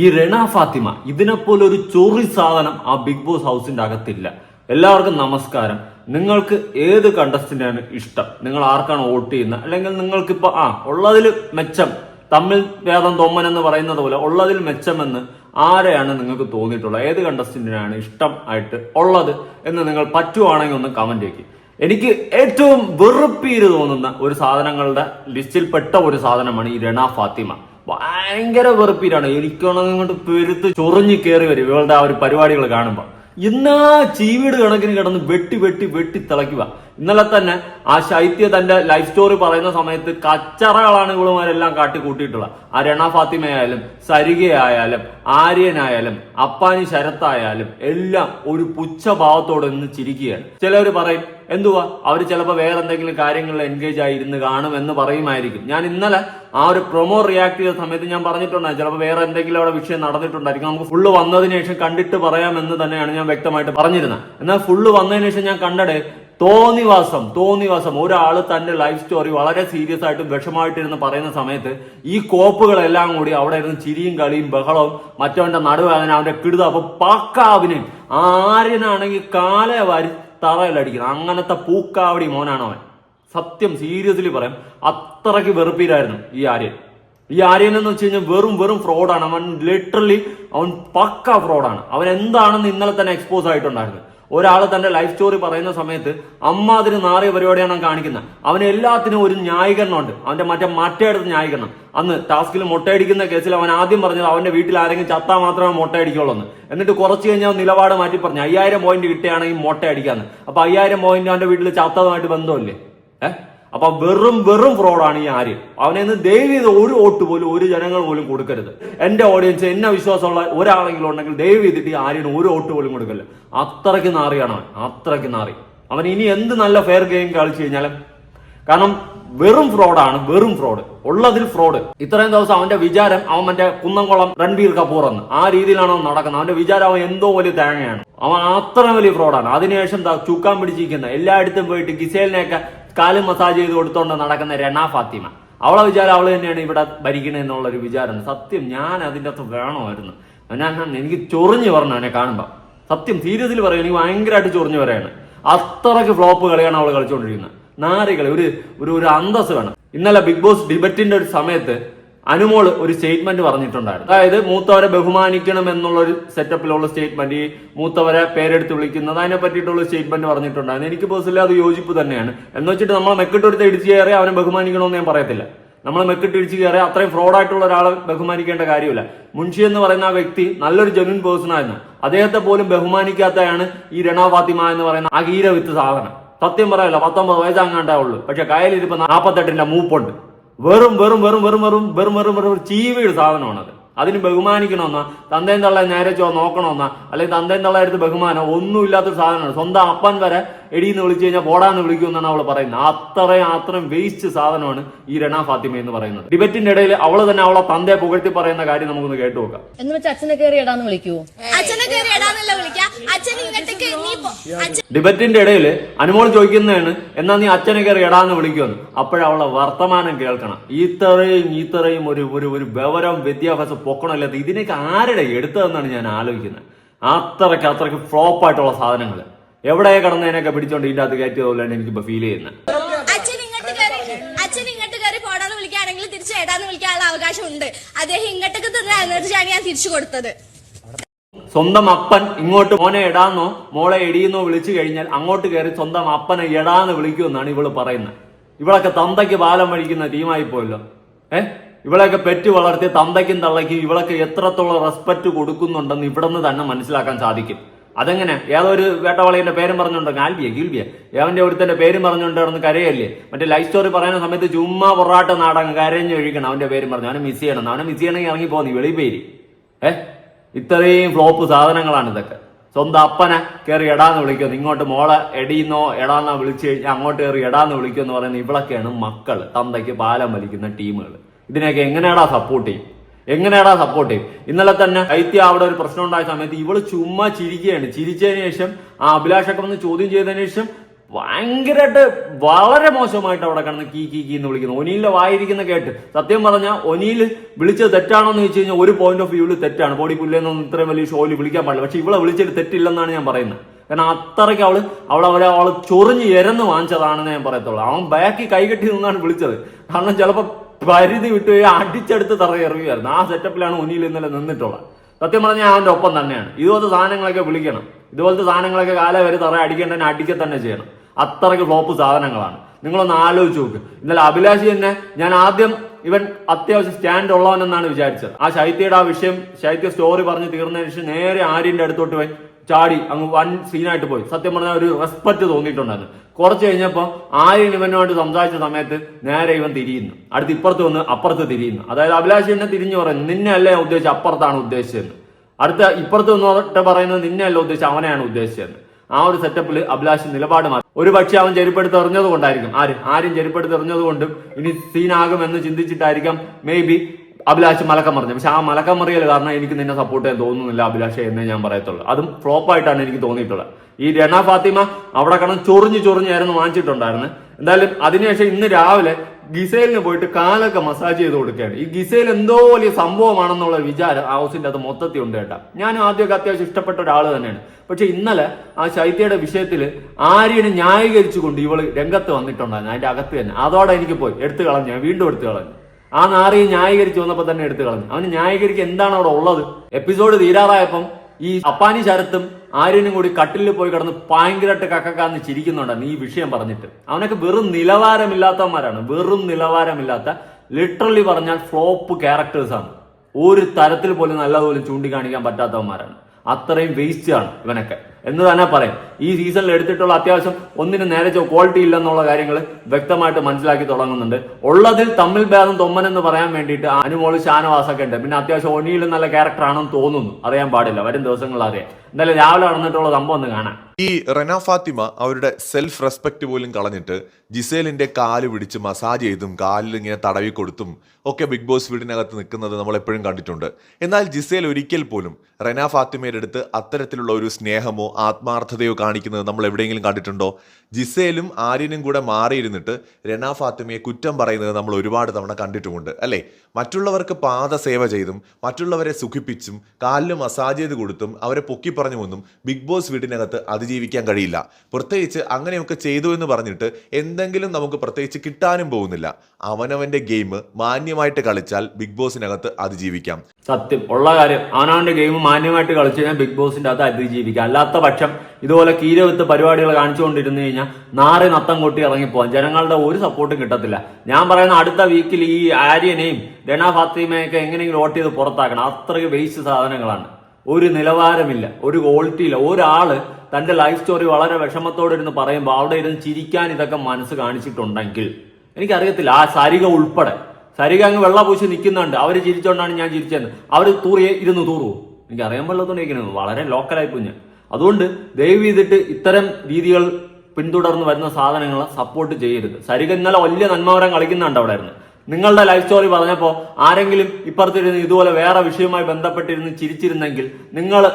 ഈ റെണ ഫാത്തിമ ഇതിനെപ്പോലെ ഒരു ചോറി സാധനം ആ ബിഗ് ബോസ് ഹൗസിന്റെ അകത്തില്ല. എല്ലാവർക്കും നമസ്കാരം. നിങ്ങൾക്ക് ഏത് കണ്ടസ്റ്റന്റാണ് ഇഷ്ടം? നിങ്ങൾ ആർക്കാണ് വോട്ട് ചെയ്യുന്നത്? അല്ലെങ്കിൽ നിങ്ങൾക്കിപ്പോ ആ ഉള്ളതിൽ മെച്ചം തമ്മിൽ വേദം തൊമ്മൻ എന്ന് പറയുന്നത് പോലെ ഉള്ളതിൽ മെച്ചമെന്ന് ആരെയാണ് നിങ്ങൾക്ക് തോന്നിയിട്ടുള്ളത്? ഏത് കണ്ടസ്റ്റന്റിനാണ് ഇഷ്ടം ആയിട്ട് ഉള്ളത് എന്ന് നിങ്ങൾ പറ്റുവാണെങ്കിൽ ഒന്ന് കമന്റ് ചെയ്യും. എനിക്ക് ഏറ്റവും വെറുപ്പീര് തോന്നുന്ന ഒരു സാധനങ്ങളുടെ ലിസ്റ്റിൽപ്പെട്ട ഒരു സാധനമാണ് ഈ രണ ഫാത്തിമ. ഭയങ്കര വെറുപ്പീരാണ്. എനിക്കാണെങ്കിൽ ഇങ്ങോട്ട് പെരുത്ത് ചൊറിഞ്ഞ് കയറി വരും ഇവളുടെ ആ ഒരു പരിപാടികൾ കാണുമ്പോൾ ഇന്നാ ചീവീട് കണക്കിന് കിടന്ന് വെട്ടി വെട്ടി വെട്ടി തിളയ്ക്കുക. ഇന്നലെ തന്നെ ആ ശൈത്യ തന്റെ ലൈഫ് സ്റ്റോറി പറയുന്ന സമയത്ത് കച്ചറകളാണ് ഇവളുമാരെല്ലാം കാട്ടി കൂട്ടിയിട്ടുള്ളത് ആ രണ ഫാത്തിമയായാലും സരികയായാലും ആര്യനായാലും അപ്പാനി ശരത്തായാലും എല്ലാം ഒരു പുച്ഛഭാവത്തോടെ നിന്ന് ചിരിക്കുകയാണ്. ചിലവർ പറയും എന്തുവാ? അവർ ചിലപ്പോൾ വേറെ എന്തെങ്കിലും കാര്യങ്ങളിൽ എൻഗേജ് ആയി ഇരുന്ന് കാണും എന്ന് പറയുമായിരിക്കും. ഞാൻ ഇന്നലെ ആ ഒരു പ്രൊമോ റിയാക്ട് ചെയ്ത സമയത്ത് ഞാൻ പറഞ്ഞിട്ടുണ്ടായി ചിലപ്പോൾ വേറെ എന്തെങ്കിലും അവിടെ വിഷയം നടന്നിട്ടുണ്ടായിരിക്കും. നമുക്ക് ഫുള്ള് വന്നതിന് ശേഷം കണ്ടിട്ട് പറയാമെന്ന് തന്നെയാണ് ഞാൻ വ്യക്തമായിട്ട് പറഞ്ഞിരുന്നത്. എന്നാൽ ഫുള്ള് വന്നതിന് ശേഷം ഞാൻ കണ്ടത് തോന്നിവാസം തോന്നിവാസം. ഒരാൾ തന്റെ ലൈഫ് സ്റ്റോറി വളരെ സീരിയസ് ആയിട്ടും വിഷമായിട്ടിരുന്ന് പറയുന്ന സമയത്ത് ഈ കോപ്പുകളെല്ലാം കൂടി അവിടെ ഇരുന്ന് ചിരിയും കളിയും ബഹളവും മറ്റവന്റെ നടുവേദന അവന്റെ കിടുത അപ്പൊ പാക്കാവിന് ആര്യനാണെങ്കിൽ കാലേ വാരി തറയിലടിക്കണം അങ്ങനത്തെ പൂക്കാവടി മോനാണ് അവൻ. സത്യം സീരിയസ്ലി പറയാം. അത്രയ്ക്ക് വെറുപ്പീരായിരുന്നു ഈ ആര്യൻ. ഈ ആര്യൻ എന്ന് വെച്ച് കഴിഞ്ഞാൽ വെറും വെറും ഫ്രോഡാണ് അവൻ ലിറ്ററലി അവൻ പക്ക ഫ്രോഡാണ് അവൻ എന്താണെന്ന് ഇന്നലെ തന്നെ എക്സ്പോസ് ആയിട്ടുണ്ടായിരുന്നു. ഒരാൾ തന്റെ ലൈഫ് സ്റ്റോറി പറയുന്ന സമയത്ത് അമ്മാതിന് നാറിയ പരിപാടിയാണ് കാണിക്കുന്നത്. അവന് എല്ലാത്തിനും ഒരു ന്യായീകരണമുണ്ട്. അവന്റെ മറ്റേ മറ്റേടത്ത് ന്യായീകരണം. അന്ന് ടാസ്കിൽ മുട്ടയടിക്കുന്ന കേസിൽ അവൻ ആദ്യം പറഞ്ഞത് അവന്റെ വീട്ടിൽ ആരെങ്കിലും ചത്താൽ മാത്രമേ മുട്ടയടിക്കുള്ളൂ എന്ന്. എന്നിട്ട് കുറച്ച് കഴിഞ്ഞാൽ നിലപാട് മാറ്റി പറഞ്ഞു അയ്യായിരം പോയിന്റ് കിട്ടുകയാണെങ്കിൽ മുട്ടയടിക്കാന്ന്. അപ്പൊ അയ്യായിരം പോയിന്റ് അവന്റെ വീട്ടിൽ ചത്തതുമായിട്ട് ബന്ധമില്ലേ? ഏഹ് അപ്പൊ വെറും വെറും ഫ്രോഡാണ് ഈ ആര്യം അവനെ ഇന്ന് ചെയ്ത് ഒരു വോട്ട് പോലും ഒരു ജനങ്ങൾ പോലും കൊടുക്കരുത്. എന്റെ ഓഡിയൻസ് എന്നെ വിശ്വാസമുള്ള ഒരാളെങ്കിലും ഉണ്ടെങ്കിൽ ദയവ് ചെയ്തിട്ട് ഈ ആര്യന് ഒരു വോട്ട് പോലും കൊടുക്കല്ല അത്രയ്ക്ക് നാറിയാണ് അവൻ. അത്രയ്ക്ക് നാറി. അവൻ ഇനി എന്ത് നല്ല ഫെയർ ഗെയിം കളിച്ചു കഴിഞ്ഞാലും. കാരണം വെറും ഫ്രോഡാണ് വെറും ഫ്രോഡ് ഉള്ളതിൽ ഫ്രോഡ് ഇത്രയും ദിവസം അവന്റെ വിചാരം അവൻ മറ്റേ കുന്നംകുളം രൺബീർ കപൂർ എന്ന്. ആ രീതിയിലാണ് അവൻ നടക്കുന്നത്. അവന്റെ വിചാരം അവൻ എന്തോ വലിയ തേങ്ങയാണ്. അവൻ അത്ര വലിയ ഫ്രോഡാണ് അതിനുശേഷം ചൂക്കാൻ പിടിച്ചിരിക്കുന്ന എല്ലായിടത്തും പോയിട്ട് ഗിസേലിനെയൊക്കെ കാലും മസാജ് ചെയ്ത് കൊടുത്തോണ്ട് നടക്കുന്ന രണ ഫാത്തിമ. അവളെ വിചാരം അവൾ തന്നെയാണ് ഇവിടെ ഭരിക്കണേ എന്നുള്ള ഒരു വിചാരം. സത്യം ഞാൻ അതിന്റെ അകത്ത് വേണമായിരുന്നു. ഞാൻ എനിക്ക് ചൊറിഞ്ഞു പറഞ്ഞു അവനെ കാണുമ്പോൾ സത്യം സീരിയസിൽ പറയും എനിക്ക് ഭയങ്കരമായിട്ട് ചൊറിഞ്ഞു പറയാണ് അത്രയ്ക്ക് ഫ്ലോപ്പ് കളിയാണ് അവൾ കളിച്ചുകൊണ്ടിരിക്കുന്നത് നാരികളെ ഒരു ഒരു ഒരു അന്തസ് വേണം. ഇന്നലെ ബിഗ് ബോസ് ഡിബറ്റിന്റെ ഒരു സമയത്ത് അനുമോൾ ഒരു സ്റ്റേറ്റ്മെന്റ് പറഞ്ഞിട്ടുണ്ടായിരുന്നു. അതായത് മൂത്തവരെ ബഹുമാനിക്കണം എന്നുള്ള ഒരു സെറ്റപ്പിലുള്ള സ്റ്റേറ്റ്മെന്റ് ഈ മൂത്തവരെ പേരെടുത്ത് വിളിക്കുന്നത് അതിനെ പറ്റിയിട്ടുള്ള സ്റ്റേറ്റ്മെന്റ് പറഞ്ഞിട്ടുണ്ടായിരുന്നു. എനിക്ക് പേഴ്സണലി അത് യോജിപ്പ് തന്നെയാണ്. എന്ന് വെച്ചിട്ട് നമ്മളെ മെക്കിട്ടെടുത്ത് ഇടിച്ചു കയറി അവനെ ബഹുമാനിക്കണമെന്ന് ഞാൻ പറയത്തില്ല. നമ്മൾ മെക്കിട്ട് ഇടിച്ച് കയറി അത്രയും ഫ്രോഡായിട്ടുള്ള ഒരാളെ ബഹുമാനിക്കേണ്ട കാര്യമില്ല. മുൻഷി എന്ന് പറയുന്ന ആ വ്യക്തി നല്ലൊരു ജെന്യൂൻ പേഴ്സൺ ആയിരുന്നു. അദ്ദേഹത്തെ പോലും ബഹുമാനിക്കാത്തയാണ് ഈ രണാ ഫാത്തിമ എന്ന് പറയുന്ന ആ ഹീര വിത്ത് സാധനം. സത്യം പറയല്ല പത്തൊമ്പത് വയസ്സാങ്ങാണ്ടേ ഉള്ളൂ. പക്ഷെ കയ്യിലിരിപ്പോ നാൽപ്പത്തെട്ടിന്റെ മൂപ്പുണ്ട്. വെറും വെറും വെറും വെറും വെറും വെറും വെറും വെറും ചീവീട് സാധനമാണത്. അതിന് ബഹുമാനിക്കണമെന്നാ തന്തയും തള്ളയെ നേരെ ചോ നോക്കണമെന്നാ അല്ലെങ്കിൽ തന്തയും തള്ളയെടുത്ത് ബഹുമാനോ ബഹുമാനം ഒന്നുമില്ലാത്തൊരു സാധനമാണ്. സ്വന്തം അപ്പൻ വരെ എടീന്ന് വിളിച്ചു കഴിഞ്ഞാൽ പോടാന്ന് വിളിക്കുമെന്നാണ് അവൾ പറയുന്നത്. അത്രയും അത്രയും വേസ്റ്റ് സാധനമാണ് ഈ രണ ഫാത്തിമ എന്ന് പറയുന്നത്. ഡിബറ്റിന്റെ ഇടയിൽ അവൾ തന്നെ അവളെ തന്തയെ പുകഴ്ത്തി പറയുന്ന കാര്യം നമുക്കൊന്ന് കേട്ടു നോക്കാം. എന്ന് വെച്ച് അച്ഛനെ കയറി ഇടാന്ന് വിളിക്കൂ. അച്ഛനെ കയറി ഇടാന്നല്ല വിളിക്കാം. അച്ഛൻ ഇങ്ങോട്ടേക്ക് നീ പോ ഡിബറ്റിന്റെ ഇടയിൽ അനുമോൾ ചോദിക്കുന്നതാണ് എന്നാ നീ അച്ഛനെ കയറി ഇടാന്ന് വിളിക്കുമെന്ന്. അപ്പോഴവളെ വർത്തമാനം കേൾക്കണം. ഇത്രയും ഇത്രയും ഒരു ഒരു ഒരു വിവരം വിദ്യാഭ്യാസം പൊക്കണമല്ലാത്ത ഇതിനൊക്കെ ആരുടെ എടുത്തതെന്നാണ് ഞാൻ ആലോചിക്കുന്നത്. അത്രയ്ക്ക് അത്രയ്ക്ക് ഫ്ലോപ്പായിട്ടുള്ള സാധനങ്ങൾ എവിടെ കടന്നതിനൊക്കെ പിടിച്ചോണ്ട് ഇതിന്റെ അകത്ത് കയറ്റിയത് പോലെയാണ് എനിക്കിപ്പോ ഫീൽ ചെയ്യുന്നത്. അച്ഛൻ ഇങ്ങോട്ട് കയറി അച്ഛൻ ഇങ്ങോട്ട് കയറി പോടാന്ന് വിളിക്കുകയാണെങ്കിൽ തിരിച്ചു ഏടാന്ന് വിളിക്കാനുള്ള അവകാശം ഉണ്ട് അദ്ദേഹം ഇങ്ങോട്ടേക്ക് തന്ന എനർജിയാണ് ഞാൻ തിരിച്ചു കൊടുത്തത്. സ്വന്തം അപ്പൻ ഇങ്ങോട്ട് മോനെ എടാന്നോ മോളെ എടിയെന്നോ വിളിച്ചു കഴിഞ്ഞാൽ അങ്ങോട്ട് കയറി സ്വന്തം അപ്പനെ എടാന്ന് വിളിക്കുമെന്നാണ് ഇവൾ പറയുന്നത്. ഇവളൊക്കെ തന്തയ്ക്ക് ബാലം വഴിക്കുന്ന ടീമായി പോയല്ലോ. ഏഹ് ഇവളെയൊക്കെ പെറ്റ് വളർത്തി തന്തയ്ക്കും തള്ളയ്ക്കും ഇവളൊക്കെ എത്രത്തോളം റെസ്പെക്ട് കൊടുക്കുന്നുണ്ടെന്ന് ഇവിടെ നിന്ന് തന്നെ മനസ്സിലാക്കാൻ സാധിക്കും. അതെങ്ങനെ? ഏതൊരു വേട്ടവളയുടെ പേരും പറഞ്ഞുണ്ടോ ആൽബിയ ഗിൽബിയ. ഏവന്റെ ഒരുത്തന്റെ പേരും പറഞ്ഞുകൊണ്ട് കിടന്ന് കരയല്ലേ? മറ്റേ ലൈഫ് സ്റ്റോറി പറയുന്ന സമയത്ത് ചുമ്മാ പൊറാട്ട നാടകം കരഞ്ഞു ഒഴിക്കണം. അവന്റെ പേരും പറഞ്ഞു അവനെ മിസ് ചെയ്യണം. അവനെ മിസ് ചെയ്യണമെങ്കിൽ ഇറങ്ങി പോകുന്നു വെളി പേര് ഏ? ഇത്രയും ഫ്ലോപ്പ് സാധനങ്ങളാണ് ഇതൊക്കെ. സ്വന്തം അപ്പനെ കയറി എടാന്ന് വിളിക്കുന്നു. ഇങ്ങോട്ട് മോളെ എടീന്നോ എടാന്നോ വിളിച്ചു കഴിഞ്ഞാൽ അങ്ങോട്ട് കയറി എടാന്ന് വിളിക്കുമെന്ന് പറയുന്നത് ഇവളൊക്കെയാണ് മക്കൾ തന്തയ്ക്ക് പാലം വലിക്കുന്ന ടീമുകൾ ഇതിനൊക്കെ എങ്ങനെയാടാ സപ്പോർട്ട് ചെയ്യും? എങ്ങനെയാടാ സപ്പോർട്ട് ചെയ്യും ഇന്നലെ തന്നെ ഐത്യ അവിടെ ഒരു പ്രശ്നം ഉണ്ടായ സമയത്ത് ഇവൾ ചുമ്മാ ചിരിക്കുകയാണ്. ചിരിച്ചതിന് ശേഷം ആ അഭിലാഷൊക്കെ വന്ന് ചോദ്യം ചെയ്തതിന് ശേഷം ഭയങ്കരമായിട്ട് വളരെ മോശമായിട്ട് അവിടെ കിടന്ന് കീ കീ കീ എന്ന് വിളിക്കുന്നു. ഒനിയിലെ വായിരിക്കുന്ന കേട്ട്. സത്യം പറഞ്ഞാൽ ഒനിയിൽ വിളിച്ചത് തെറ്റാണോ എന്ന് ചോദിച്ചു കഴിഞ്ഞാൽ ഒരു പോയിന്റ് ഓഫ് വ്യൂവിൽ തെറ്റാണ്. ബോഡി പുല്ലെന്നൊന്നും ഇത്രയും വലിയ ഷോയിൽ വിളിക്കാൻ പാടില്ല. പക്ഷെ ഇവളെ വിളിച്ചിട്ട് തെറ്റില്ലെന്നാണ് ഞാൻ പറയുന്നത്. കാരണം അത്രയ്ക്ക് അവൾ അവൾ അവരെ അവൾ ചൊറിഞ്ഞ് എരന്ന് വാങ്ങിച്ചതാണെന്ന് ഞാൻ പറയത്തുള്ളൂ. അവൻ ബാക്കി കൈകെട്ടി നിന്നാണ് വിളിച്ചത്. കാരണം ചിലപ്പോൾ പരിധി വിട്ട് അടിച്ചെടുത്ത് തറ എറിയുമായിരുന്നു ആ സെറ്റപ്പിലാണ് ഒനിയിൽ ഇന്നലെ നിന്നിട്ടുള്ളത്. സത്യം പറഞ്ഞാൽ അവന്റെ ഒപ്പം തന്നെയാണ്. ഇതുപോലത്തെ സാധനങ്ങളൊക്കെ വിളിക്കണം. ഇതുപോലത്തെ സാധനങ്ങളൊക്കെ കാല വരെ തറ അടിക്കേണ്ടതിനെ അടിക്കുക തന്നെ ചെയ്യണം. അത്രയ്ക്ക് ഫ്ലോപ്പ് സാധനങ്ങളാണ്. നിങ്ങളൊന്ന് ആലോചിച്ച് നോക്ക്. ഇന്നലെ അഭിലാഷി തന്നെ ഞാൻ ആദ്യം ഇവൻ അത്യാവശ്യം സ്റ്റാൻഡ് ഉള്ളവനെന്നാണ് വിചാരിച്ചത്. ആ ശൈത്യയുടെ ആ വിഷയം ശൈത്യ സ്റ്റോറി പറഞ്ഞ് തീർന്നതിന് ശേഷം നേരെ ആര്യന്റെ അടുത്തോട്ട് പോയി. ചാടി അങ്ങ് വൺ സീനായിട്ട് പോയി. സത്യം പറഞ്ഞാൽ ഒരു റെസ്പെക്ട് തോന്നിയിട്ടുണ്ടായിരുന്നു. കുറച്ച് കഴിഞ്ഞപ്പോൾ ആര്യൻ ഇവനോട് സംസാരിച്ച സമയത്ത് നേരെ ഇവൻ തിരിയുന്നു. അടുത്ത് ഇപ്പുറത്ത് വന്ന് അപ്പുറത്ത് തിരിയുന്നു. അതായത് അഭിലാഷ് എന്നെ തിരിഞ്ഞു പറയുന്നു. നിന്നെ അല്ലേ ഉദ്ദേശിച്ചത്? അപ്പുറത്താണ് ഉദ്ദേശിച്ചത് അടുത്ത ഇപ്പുറത്ത് വന്നിട്ട് പറയുന്നത് നിന്നെ അല്ല ഉദ്ദേശിച്ചത്? അവനെയാണ് ഉദ്ദേശിച്ചത് ആ ഒരു സെറ്റപ്പിൽ അഭിലാഷ് നിലപാട് മാറി. ഒരു പക്ഷെ അവൻ ചെരുപ്പെടുത്ത് എറിഞ്ഞത് കൊണ്ടായിരിക്കും ആര്? ആരും ചെരുപ്പെടുത്ത് എറിഞ്ഞത് കൊണ്ടും ഇനി സീനാകുമെന്ന് ചിന്തിച്ചിട്ടായിരിക്കാം. മേ ബി അഭിലാഷ് മലക്കം പറഞ്ഞു പക്ഷെ ആ മലക്കം മറിയൽ കാരണം എനിക്ക് നിന്നെ സപ്പോർട്ട് ചെയ്യാൻ തോന്നുന്നില്ല അഭിലാഷ് എന്നേ ഞാൻ പറയത്തുള്ളൂ. അതും ഫ്ലോപ്പ് ആയിട്ടാണ് എനിക്ക് തോന്നിയിട്ടുള്ളത്. ഈ രണ ഫാത്തിമ അവിടെ കണം ചൊറിഞ്ഞ് ചൊറിഞ്ഞായിരുന്നു വാങ്ങിച്ചിട്ടുണ്ടായിരുന്നു. എന്തായാലും അതിനുശേഷം ഇന്ന് രാവിലെ ഗിസേലിന് പോയിട്ട് കാലൊക്കെ മസാജ് ചെയ്ത് കൊടുക്കുകയാണ്. ഈ ഗിസേൽ എന്തോ വലിയ സംഭവമാണെന്നുള്ള വിചാരം ആ ഹൗസിന്റെ അത് മൊത്തത്തിൽ ഉണ്ട് കേട്ടാ. ഞാൻ ആദ്യമൊക്കെ അത്യാവശ്യം ഇഷ്ടപ്പെട്ട ഒരാൾ തന്നെയാണ്. പക്ഷെ ഇന്നലെ ആ ശൈത്യയുടെ വിഷയത്തിൽ ആര്യനെ ന്യായീകരിച്ചുകൊണ്ട് ഇവൾ രംഗത്ത് വന്നിട്ടുണ്ടായിരുന്നു. അതിന്റെ അകത്ത് തന്നെ. അതോടെ എനിക്ക് പോയി. എടുത്തു കളഞ്ഞു. വീണ്ടും എടുത്തു കളഞ്ഞു. ആ നാറിയെ ന്യായീകരിച്ച് വന്നപ്പോ തന്നെ എടുത്തു കളഞ്ഞു. അവന് ന്യായീകരിക്ക് എന്താണ് അവിടെ ഉള്ളത്? എപ്പിസോഡ് തീരാറായപ്പം ഈ അപ്പാനി ശരത്തും ആര്യനും കൂടി കട്ടിലിൽ പോയി കിടന്ന് ഭയങ്കരമായിട്ട് കക്കക്കാന്ന് ചിരിക്കുന്നുണ്ടായിരുന്നു ഈ വിഷയം പറഞ്ഞിട്ട്. അവനൊക്കെ വെറും നിലവാരമില്ലാത്തവന്മാരാണ്. വെറും നിലവാരമില്ലാത്ത ലിറ്ററലി പറഞ്ഞാൽ ഫ്ലോപ്പ് ക്യാരക്ടേഴ്സ് ആണ്. ഒരു തരത്തിൽ പോലും നല്ലതുപോലെ ചൂണ്ടിക്കാണിക്കാൻ പറ്റാത്തവന്മാരാണ്. അത്രയും വേസ്റ്റ് ആണ് ഇവനൊക്കെ. എന്ന് തന്നെ പറയാം. ഈ സീസണിൽ എടുത്തിട്ടുള്ള അത്യാവശ്യം ഒന്നിനും നേരെ ക്വാളിറ്റി ഇല്ലെന്നുള്ള കാര്യങ്ങൾ വ്യക്തമായിട്ട് മനസ്സിലാക്കി തുടങ്ങുന്നുണ്ട്. ഉള്ളതിൽ തമ്മിൽ ഭേദം തൊമ്മൻ എന്ന് പറയാൻ വേണ്ടിയിട്ട് അനുമോൾ ഷാനവാസൊക്കെ ഉണ്ട്. പിന്നെ അത്യാവശ്യം ഒനിയിൽ നല്ല ക്യാരക്ടർ ആണെന്ന് തോന്നുന്നു. അറിയാൻ പാടില്ല. വരും ദിവസങ്ങളിൽ അറിയാം. എന്തായാലും രാവിലെ നടന്നിട്ടുള്ള സംഭവം ഒന്ന് കാണാം. ഈ റെന ഫാത്തിമ അവരുടെ സെൽഫ് റെസ്പെക്ട് പോലും കളഞ്ഞിട്ട് ജിസേലിന്റെ കാൽ പിടിച്ച് മസാജ് ചെയ്തും കാലിൽ ഇങ്ങനെ തടവി കൊടുത്തും ഒക്കെ ബിഗ് ബോസ് വീടിനകത്ത് നിൽക്കുന്നത് നമ്മൾ എപ്പോഴും കണ്ടിട്ടുണ്ട്. എന്നാൽ ജിസേൽ ഒരിക്കൽ പോലും റെന ഫാത്തിമയുടെ അടുത്ത് അത്തരത്തിലുള്ള ഒരു സ്നേഹമോ ആത്മാർത്ഥതയോ കാണിക്കുന്നത് നമ്മൾ എവിടെയെങ്കിലും കണ്ടിട്ടുണ്ടോ? ജിസേലും ആര്യനും കൂടെ മാറിയിരുന്നിട്ട് രണ ഫാത്തിമയെ കുറ്റം പറയുന്നത് നമ്മൾ ഒരുപാട് തവണ കണ്ടിട്ടുമുണ്ട് അല്ലേ? മറ്റുള്ളവർക്ക് പാദസേവ ചെയ്തും മറ്റുള്ളവരെ സുഖിപ്പിച്ചും കാലിൽ മസാജ് ചെയ്ത് കൊടുത്തും അവരെ പൊക്കി പറഞ്ഞുമൊന്നും ബിഗ് ബോസ് വീടിനകത്ത് അതിജീവിക്കാൻ കഴിയില്ല. പ്രത്യേകിച്ച് അങ്ങനെയൊക്കെ ചെയ്തു എന്ന് പറഞ്ഞിട്ട് എന്തെങ്കിലും നമുക്ക് പ്രത്യേകിച്ച് കിട്ടാനും പോകുന്നില്ല. അവനവന്റെ ഗെയിം മാന്യമായിട്ട് കളിച്ചാൽ ബിഗ് ബോസിനകത്ത് അതിജീവിക്കാം. സത്യം. ഉള്ള കാര്യം അവനവന്റെ ഗെയിം മാന്യമായിട്ട് കളിച്ചു കഴിഞ്ഞാൽ ബിഗ് ബോസിന്റെ അകത്ത് അതിജീവിക്കാം. അല്ലാത്ത പക്ഷം ഇതുപോലെ കീരവിത്ത് പരിപാടികൾ കാണിച്ചുകൊണ്ടിരുന്നു കഴിഞ്ഞാൽ നാറി നത്തം കൊട്ടി ഇറങ്ങിപ്പോവാൻ. ജനങ്ങളുടെ ഒരു സപ്പോർട്ടും കിട്ടത്തില്ല. ഞാൻ പറയുന്ന അടുത്ത വീക്കിൽ ഈ ആര്യനെയും രണ ഫാത്തിമയൊക്കെ എങ്ങനെയെങ്കിലും വോട്ട് ചെയ്ത് പുറത്താക്കണം. അത്രയ്ക്ക് വേസ്റ്റ് സാധനങ്ങളാണ്. ഒരു നിലവാരമില്ല ഒരു ക്വാളിറ്റി ഇല്ല. ഒരാൾ തന്റെ ലൈഫ് സ്റ്റോറി വളരെ വിഷമത്തോടെ ഇരുന്ന് പറയുമ്പോൾ അവിടെ ഇരുന്ന് ചിരിക്കാൻ ഇതൊക്കെ മനസ്സ് കാണിച്ചിട്ടുണ്ടെങ്കിൽ എനിക്കറിയത്തില്ല. ആ സരിക ഉൾപ്പെടെ. സരിക അങ്ങ് വെള്ള പൂശി നിൽക്കുന്നുണ്ട്. അവർ ചിരിച്ചോണ്ടാണ് ഞാൻ ചിരിച്ചത് അവർ തൂറിയെ ഇരുന്ന് തൂറുവോ? എനിക്ക് അറിയാൻ പാടില്ലാത്തോണ്ടിരിക്കുന്നത് വളരെ ലോക്കലായി കുഞ്ഞ് അതുകൊണ്ട് ദയവ് ചെയ്തിട്ട് ഇത്തരം രീതികൾ പിന്തുടർന്ന് വരുന്ന സാധനങ്ങളെ സപ്പോർട്ട് ചെയ്യരുത്. സരിക ഇന്നലെ വലിയ നന്മവരം കളിക്കുന്നുണ്ട് അവിടെ ഇരുന്ന് നിങ്ങളുടെ ലൈഫ് സ്റ്റോറി പറഞ്ഞപ്പോൾ ആരെങ്കിലും ഇപ്പുറത്തിരുന്ന് ഇതുപോലെ വേറെ വിഷയവുമായി ബന്ധപ്പെട്ടിരുന്ന് ചിരിച്ചിരുന്നെങ്കിൽ നിങ്ങൾ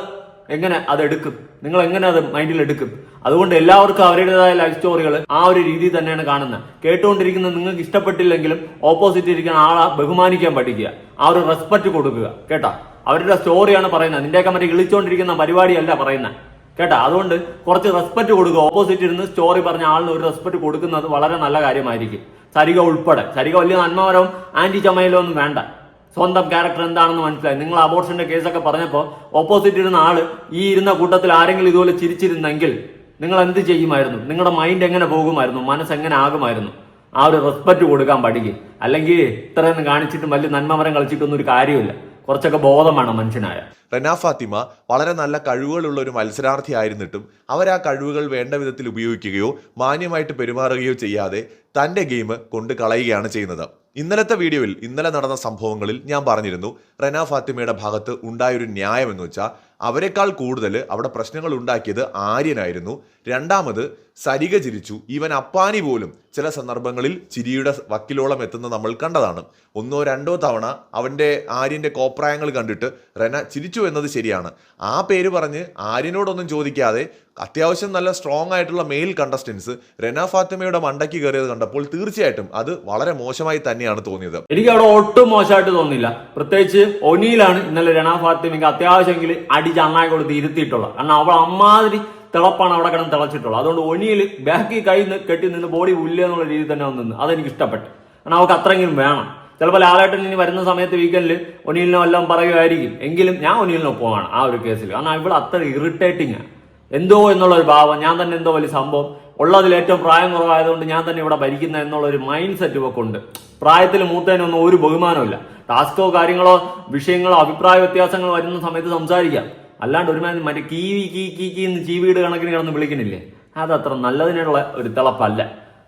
എങ്ങനെ അത് എടുക്കും? നിങ്ങൾ എങ്ങനെ അത് മൈൻഡിൽ എടുക്കും? അതുകൊണ്ട് എല്ലാവർക്കും അവരുടേതായ ലൈഫ് സ്റ്റോറികൾ ആ ഒരു രീതി തന്നെയാണ് കാണുന്നത്. കേട്ടുകൊണ്ടിരിക്കുന്ന നിങ്ങൾക്ക് ഇഷ്ടപ്പെട്ടില്ലെങ്കിലും ഓപ്പോസിറ്റ് ഇരിക്കുന്ന ആളെ ബഹുമാനിക്കാൻ പഠിക്കുക. ആ ഒരു റെസ്പെക്ട് കൊടുക്കുക. കേട്ടോ? അവരുടെ സ്റ്റോറിയാണ് പറയുന്നത്. നിന്റെയൊക്കെ മറ്റേ വിളിച്ചുകൊണ്ടിരിക്കുന്ന പരിപാടിയല്ല പറയുന്നത്. കേട്ടാ? അതുകൊണ്ട് കുറച്ച് റെസ്പെക്ട് കൊടുക്കുക. ഓപ്പോസിറ്റ് ഇരുന്ന് സ്റ്റോറി പറഞ്ഞ ആളിന് ഒരു റെസ്പെക്ട് കൊടുക്കുന്നത് വളരെ നല്ല കാര്യമായിരിക്കും. സരിക ഉൾപ്പെടെ. സരിക വലിയ നന്മപരവും ആന്റി ചമയിലോ ഒന്നും വേണ്ട. സ്വന്തം ക്യാരക്ടർ എന്താണെന്ന് മനസ്സിലായി. നിങ്ങൾ അബോർഷന്റെ കേസൊക്കെ പറഞ്ഞപ്പോൾ ഓപ്പോസിറ്റ് ഇരുന്ന ആൾ ഈ ഇരുന്ന കൂട്ടത്തിൽ ആരെങ്കിലും ഇതുപോലെ ചിരിച്ചിരുന്നെങ്കിൽ നിങ്ങൾ എന്ത് ചെയ്യുമായിരുന്നു? നിങ്ങളുടെ മൈൻഡ് എങ്ങനെ പോകുമായിരുന്നു? മനസ്സ് എങ്ങനെ ആകുമായിരുന്നു? ആ ഒരു റെസ്പെക്ട് കൊടുക്കാൻ പഠിക്കും. അല്ലെങ്കിൽ ഇത്രയൊന്നും കാണിച്ചിട്ടും വലിയ നന്മമരം കളിച്ചിട്ടൊന്നും ഒരു കാര്യമില്ല കുറച്ചൊക്കെ ബോധം വേണം മനുഷ്യനായ. റെന ഫാത്തിമ വളരെ നല്ല കഴിവുകളുള്ള ഒരു മത്സരാർത്ഥി ആയിരുന്നിട്ടും അവർ ആ കഴിവുകൾ വേണ്ട വിധത്തിൽ ഉപയോഗിക്കുകയോ മാന്യമായിട്ട് പെരുമാറുകയോ ചെയ്യാതെ തന്റെ ഗെയിം കൊണ്ട് കളയുകയാണ് ചെയ്യുന്നത്. ഇന്നലത്തെ വീഡിയോയിൽ ഇന്നലെ നടന്ന സംഭവങ്ങളിൽ ഞാൻ പറഞ്ഞിരുന്നു റെന ഫാത്തിമയുടെ ഭാഗത്ത് ഉണ്ടായൊരു ന്യായം എന്ന് വെച്ചാൽ അവരെക്കാൾ കൂടുതൽ അവിടെ പ്രശ്നങ്ങൾ ഉണ്ടാക്കിയത് ആര്യനായിരുന്നു. രണ്ടാമത് സരിക ചിരിച്ചു. ഈവൻ അപ്പാനി പോലും ചില സന്ദർഭങ്ങളിൽ ചിരിയുടെ വക്കിലോളം എത്തുന്ന നമ്മൾ കണ്ടതാണ്. ഒന്നോ രണ്ടോ തവണ അവന്റെ ആര്യന്റെ കോപ്രായങ്ങൾ കണ്ടിട്ട് റെന ചിരിച്ചു എന്നത് ശരിയാണ്. ആ പേര് പറഞ്ഞ് ആര്യനോടൊന്നും ചോദിക്കാതെ അത്യാവശ്യം നല്ല സ്ട്രോങ് ആയിട്ടുള്ള മെയിൽ കണ്ടസ്റ്റൻസ് റെന ഫാത്തിമയുടെ മണ്ടയ്ക്ക് കയറിയത് കണ്ടപ്പോൾ തീർച്ചയായിട്ടും അത് വളരെ മോശമായി തന്നെയാണ് തോന്നിയത്. എനിക്ക് അവിടെ ഒട്ടും മോശമായിട്ട് തോന്നില്ല പ്രത്യേകിച്ച് ഒനിയിലാണ് ഇന്നലെ രണ ഫാത്തിമയ്ക്ക് അത്യാവശ്യമെങ്കിൽ ചണ്ണായി കൊടുത്ത് ഇരുത്തിയിട്ടുള്ളത് കാരണം അവൾ അമ്മാതിരി തിളപ്പാണ് അവിടെ കിടന്ന് തിളച്ചിട്ടുള്ളത്. അതുകൊണ്ട് ഒനിയിൽ ബാക്കി കൈ കെട്ടി നിന്ന് ബോഡി ഉല്ല എന്നുള്ള രീതിയിൽ തന്നെ നിന്ന്. അതെനിക്ക് ഇഷ്ടപ്പെട്ടു. കാരണം അവൾക്ക് അത്രയെങ്കിലും വേണം. ചിലപ്പോൾ ലാലേട്ടൻ ഇനി വരുന്ന സമയത്ത് വീക്കെൻഡിൽ ഒനിയിലിനോ എല്ലാം പറയുമായിരിക്കും. എങ്കിലും ഞാൻ ഒനിലിനൊപ്പമാണ് ആ ഒരു കേസിൽ കാരണം ഇവിടെ അത്ര ഇറിറ്റേറ്റിംഗ് ആണ് എന്തോ എന്നുള്ള ഒരു ഭാവം ഞാൻ തന്നെ എന്തോ വലിയ സംഭവം. ഉള്ളതിൽ ഏറ്റവും പ്രായം കുറവായതുകൊണ്ട് ഞാൻ തന്നെ ഇവിടെ ഭരിക്കുന്ന എന്നുള്ള ഒരു മൈൻഡ് സെറ്റ് ഒക്കെ ഉണ്ട് പ്രായത്തിൽ മൂത്തതിനൊന്നും ഒരു ബഹുമാനമില്ല ടാസ്കോ കാര്യങ്ങളോ വിഷയങ്ങളോ അഭിപ്രായ വ്യത്യാസങ്ങളോ വരുന്ന സമയത്ത് സംസാരിക്കാം. അല്ലാണ്ട് ഒരു മാതിരി മറ്റേ കീവി കീ കീ കീ എന്ന് ചീവീട് കണക്കിന് കിടന്ന് വിളിക്കുന്നില്ലേ? അതത്ര നല്ലതിനുള്ള ഒരു തിളപ്പല്ല.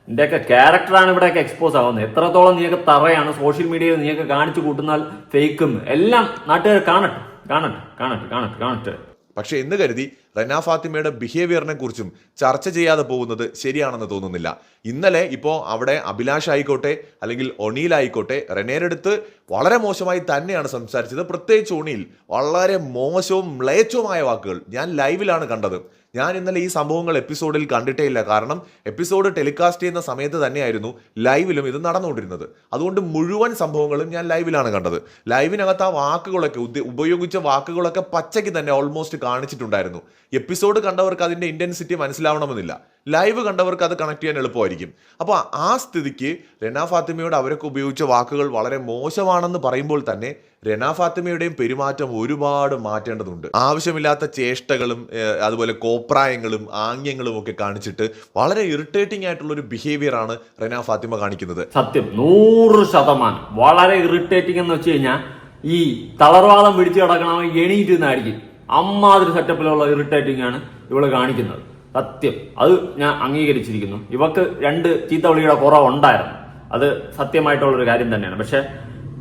നിന്റെയൊക്കെ ക്യാരക്ടറാണ് ഇവിടെയൊക്കെ എക്സ്പോസ് ആവുന്നത്. എത്രത്തോളം നീയൊക്കെ തറയാണ് സോഷ്യൽ മീഡിയയിൽ നീയൊക്കെ കാണിച്ചു കൂട്ടുന്നാൽ ഫേക്കും എല്ലാം നാട്ടുകാർ കാണട്ടെ കാണട്ടെ കാണട്ടെ കാണട്ടെ കാണട്ടെ. പക്ഷെ എന്ന് കരുതി റന ഫാത്തിമയുടെ ബിഹേവിയറിനെ കുറിച്ചും ചർച്ച ചെയ്യാതെ പോകുന്നത് ശരിയാണെന്ന് തോന്നുന്നില്ല. ഇന്നലെ ഇപ്പോൾ അവിടെ അഭിലാഷ് ആയിക്കോട്ടെ അല്ലെങ്കിൽ ഒണീൽ ആയിക്കോട്ടെ റെനയുടെ അടുത്ത് വളരെ മോശമായി തന്നെയാണ് സംസാരിച്ചത്. പ്രത്യേകിച്ച് ഒണീൽ വളരെ മോശവും മ്ലേച്ഛവുമായ വാക്കുകൾ ഞാൻ ലൈവിലാണ് കണ്ടത്. ഞാൻ ഇന്നലെ ഈ സംഭവങ്ങൾ എപ്പിസോഡിൽ കണ്ടിട്ടേ ഇല്ല. കാരണം എപ്പിസോഡ് ടെലികാസ്റ്റ് ചെയ്യുന്ന സമയത്ത് തന്നെയായിരുന്നു ലൈവിലും ഇത് നടന്നുകൊണ്ടിരുന്നത്. അതുകൊണ്ട് മുഴുവൻ സംഭവങ്ങളും ഞാൻ ലൈവിലാണ് കണ്ടത്. ലൈവിനകത്ത് ആ വാക്കുകളൊക്കെ ഉപയോഗിച്ച വാക്കുകളൊക്കെ പച്ചയ്ക്ക് തന്നെ ഓൾമോസ്റ്റ് കാണിച്ചിട്ടുണ്ടായിരുന്നു. എപ്പിസോഡ് കണ്ടവർക്ക് അതിന്റെ ഇന്റൻസിറ്റി മനസ്സിലാവണമെന്നില്ല. ലൈവ് കണ്ടവർക്ക് അത് കണക്ട് ചെയ്യാൻ എളുപ്പമായിരിക്കും. അപ്പോൾ ആ സ്ഥിതിക്ക് റെന ഫാത്തിമയോട് അവരൊക്കെ ഉപയോഗിച്ച വാക്കുകൾ വളരെ മോശമാണെന്ന് പറയുമ്പോൾ തന്നെ റെന ഫാത്തിമയുടെയും പെരുമാറ്റം ഒരുപാട് മാറ്റേണ്ടതുണ്ട്. ആവശ്യമില്ലാത്ത ചേഷ്ടകളും അതുപോലെ കോപ്രായങ്ങളും ആംഗ്യങ്ങളും ഒക്കെ കാണിച്ചിട്ട് വളരെ ഇറിറ്റേറ്റിംഗ് ആയിട്ടുള്ള ഒരു ബിഹേവിയർ ആണ് റെന ഫാത്തിമ കാണിക്കുന്നത്. സത്യം. നൂറ് ശതമാനം. വളരെ ഇറിറ്റേറ്റിംഗ് എന്ന് വെച്ച് കഴിഞ്ഞാൽ ഈ തളർവാദം പിടിച്ചു കിടക്കണമെങ്കിൽ എണീറ്റ് നിന്നായിരിക്കും. അമ്മാതിരി സെറ്റപ്പിലുള്ള ഇറിറ്റേറ്റിംഗ് ആണ് ഇവൾ കാണിക്കുന്നത്. സത്യം. അത് ഞാൻ അംഗീകരിച്ചിരിക്കുന്നു. ഇവക്ക് രണ്ട് ചീത്ത കുറവുണ്ടായിരുന്നു. അത് സത്യമായിട്ടുള്ള ഒരു കാര്യം തന്നെയാണ്. പക്ഷെ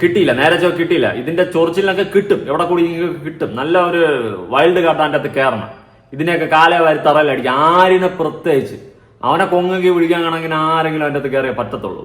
കിട്ടിയില്ല നേരെ ചോ കിട്ടിയില്ല. ഇതിന്റെ ചൊറിച്ചിലൊക്കെ കിട്ടും എവിടെ കൂടി കിട്ടും. നല്ല ഒരു വൈൽഡ് കാട്ടാന്റെ അകത്ത് കയറണം. ഇതിനെയൊക്കെ കാലേ വാരി തറയിലടിക്കും ആരിനെ പ്രത്യേകിച്ച്? അവനെ കൊങ്ങി വിളിക്കാൻ കണക്കിന് ആരെങ്കിലും അതിന്റെ അകത്ത് കയറിയേ പറ്റത്തുള്ളൂ.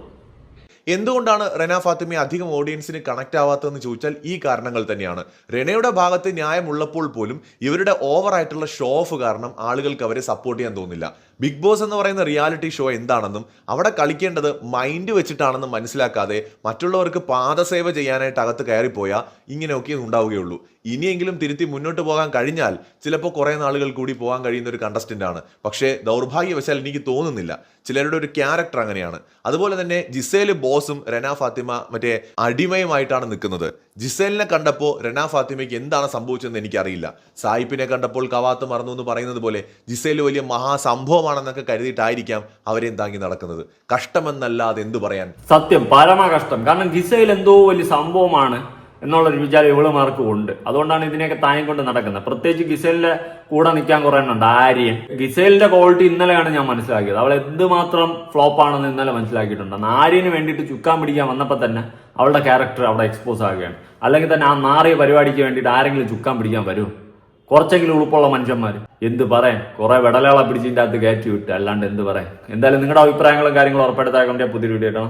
എന്തുകൊണ്ടാണ് റെന ഫാത്തിമി അധികം ഓഡിയൻസിന് കണക്ട് ആവാത്തതെന്ന് ചോദിച്ചാൽ ഈ കാരണങ്ങൾ തന്നെയാണ്. റെനയുടെ ഭാഗത്ത് ന്യായമുള്ളപ്പോൾ പോലും ഇവരുടെ ഓവറായിട്ടുള്ള ഷോ ഓഫ് കാരണം ആളുകൾക്ക് അവരെ സപ്പോർട്ട് ചെയ്യാൻ തോന്നില്ല. ബിഗ് ബോസ് എന്ന് പറയുന്ന റിയാലിറ്റി ഷോ എന്താണെന്നും അവിടെ കളിക്കേണ്ടത് മൈൻഡ് വെച്ചിട്ടാണെന്നും മനസ്സിലാക്കാതെ മറ്റുള്ളവർക്ക് പാദസേവ ചെയ്യാനായിട്ട് അകത്ത് കയറിപ്പോയാൽ ഇങ്ങനെയൊക്കെ ഉണ്ടാവുകയുള്ളൂ. ഇനിയെങ്കിലും തിരുത്തി മുന്നോട്ട് പോകാൻ കഴിഞ്ഞാൽ ചിലപ്പോൾ കുറേ നാളുകൾ കൂടി പോകാൻ കഴിയുന്ന ഒരു കണ്ടസ്റ്റന്റ് ആണ്. പക്ഷേ ദൗർഭാഗ്യവശാൽ എനിക്ക് തോന്നുന്നില്ല. ചിലരുടെ ഒരു ക്യാരക്ടർ അങ്ങനെയാണ്. അതുപോലെ തന്നെ ജിസേൽ ബോസും റെന ഫാത്തിമ മറ്റേ അടിമയുമായിട്ടാണ് നിൽക്കുന്നത്. ജിസേലിനെ കണ്ടപ്പോൾ റെന ഫാത്തിമയ്ക്ക് എന്താണ് സംഭവിച്ചതെന്ന് എനിക്കറിയില്ല. സായിപ്പിനെ കണ്ടപ്പോൾ കവാത്ത് മറന്നു എന്ന് പറയുന്നത് പോലെ ജിസേൽ വലിയ മഹാസംഭവമാണെന്നൊക്കെ കരുതിയിട്ടായിരിക്കാം അവരെയും താങ്ങി നടക്കുന്നത്? കഷ്ടമെന്നല്ലാതെ എന്തു പറയാൻ? സത്യം പരമ കഷ്ടം കാരണം ഗിസയിൽ എന്തോ വലിയ സംഭവമാണ് എന്നുള്ളൊരു വിചാരം ഇവളുമാർക്കും ഉണ്ട്. അതുകൊണ്ടാണ് ഇതിനെയൊക്കെ താങ്ങിക്കൊണ്ട് നടക്കുന്നത്. പ്രത്യേകിച്ച് ഗിസലിന്റെ കൂടെ നിൽക്കാൻ കുറെ എണ്ണുണ്ട് ആര്യൻ. ഗിസലിന്റെ ക്വാളിറ്റി ഇന്നലെയാണ് ഞാൻ മനസ്സിലാക്കിയത്. അവൾ എന്തുമാത്രം ഫ്ലോപ്പ് ആണെന്ന് ഇന്നലെ മനസ്സിലാക്കിയിട്ടുണ്ട്. ആര്യന് വേണ്ടിയിട്ട് ചുക്കാൻ പിടിക്കാൻ വന്നപ്പോൾ തന്നെ അവളുടെ ക്യാരക്ടർ അവിടെ എക്സ്പോസ് ആകുകയാണ് അല്ലെങ്കിൽ തന്നെ ആ നാറിയ പരിപാടിക്ക് വേണ്ടിയിട്ട് ആരെങ്കിലും ചുക്കാൻ പിടിക്കാൻ വരും? കുറച്ചെങ്കിലും ഉളുപ്പുള്ള മനുഷ്യന്മാർ എന്ത് പറയാൻ? കുറെ വിടലാളെ പിടിച്ചിന്റെ അകത്ത് കയറ്റി വിട്ട് അല്ലാണ്ട് എന്ത് പറയാൻ? എന്തായാലും നിങ്ങളുടെ അഭിപ്രായങ്ങളും കാര്യങ്ങളും ഉറപ്പെടുത്താൻ പുതിയ വീഡിയോ ഇടണം